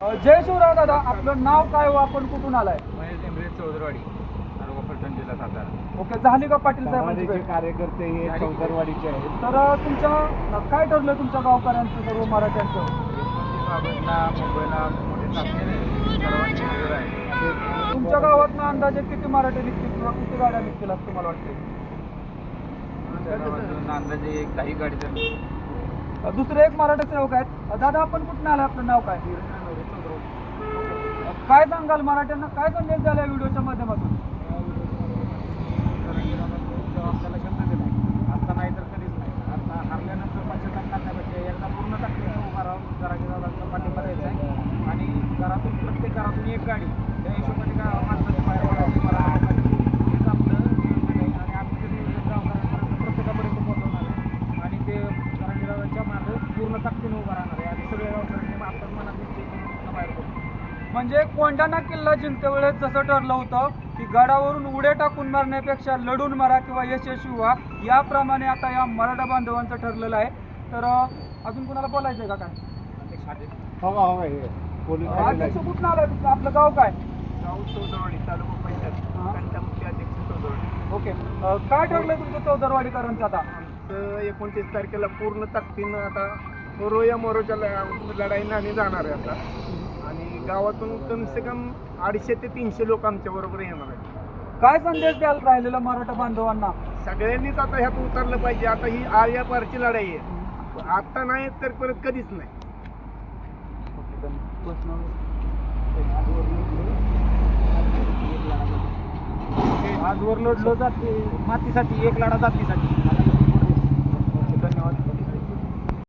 जय शिवराय दादा आपलं नाव काय हो? आपण कुठून आलाय? महेश चौधरवाडी तालुका फलटण जिल्हा सातारा. ओके झाली का पाटील साहेबांची भेट? कार्यकर्ते हे चौदरवाडीचे आहेत. तर अ, तुमच्या काय ठरलं तुमच्या गावकऱ्यांचं सर्व मराठ्यांचं? बाबांना मुंबईला मोठे चाचणी सर्वांची नजर आहे तुमच्या गावात अंदाजे किती मराठी निघतील किंवा किती गाड्या निघतील असं तुम्हाला वाटतं गावातून अंदाजे एक काही गाडी तर दुसरे एक मराठी सेवक आहेत. अ, दादा आपण कुठून आलाय? आपलं नाव काय? काय सांगाल मराठ्यांना? काय संदेश झाला या व्हिडिओच्या माध्यमातून? आपल्याला शब्द दिलाय आता नाही तर कधीच नाही. आता हरल्यानंतर पश्चाताप करण्यापेक्षा एकदा पूर्ण टाकले उभा राहून घराच्या दादाचा पाठिंबा द्यायचा आहे. आणि घरातून प्रत्येक घरातून एक गाडी. त्या हिशोबाने काय माणसाच्या बाहेर मराठा हेच आपलं नियोजन आहे. आणि आम्ही ते नियोजन गावकऱ्यांपर्यंत प्रत्येकापर्यंत पोहोचवणार आहे. आणि ते करंजीदादांच्या मागे पूर्ण ताकदीने उभा राहणार आहे. म्हणजे कोंढाणा किल्ला जिंकते वेळेस जसं ठरलं होतं की गडावरून उड्या टाकून मारण्यापेक्षा लढून मारा किंवा यशस्वी व्हा याप्रमाणे आता या मराठा बांधवांचं ठरलेलं आहे. तर अजून कोणाला बोलायचं आहे का काय? हे अध्यक्ष कुठून आलाय तुमचं? आपलं गाव काय? हा. ओके. काय ठरलंय तुमचं चौदरवाडीकरांचं आता? एकोणतीस तारखेला पूर्ण ताकदीनं आता मोरोच्या लढाईनं आम्ही जाणार आहे आता. आणि गावातून कम से कम अडीचशे ते तीनशे लोक आमच्या बरोबर येणार आहेत. काय संदेश द्याल राहिलेल्या मराठा बांधवांना? सगळ्यांनीच आता ह्यात उतरलं पाहिजे. आता ही आर्या पारची लढाई आहे. आता नाही तर परत कधीच नाही. आजवर लढलो जाते. मातीसाठी एक लढा जातीसाठी.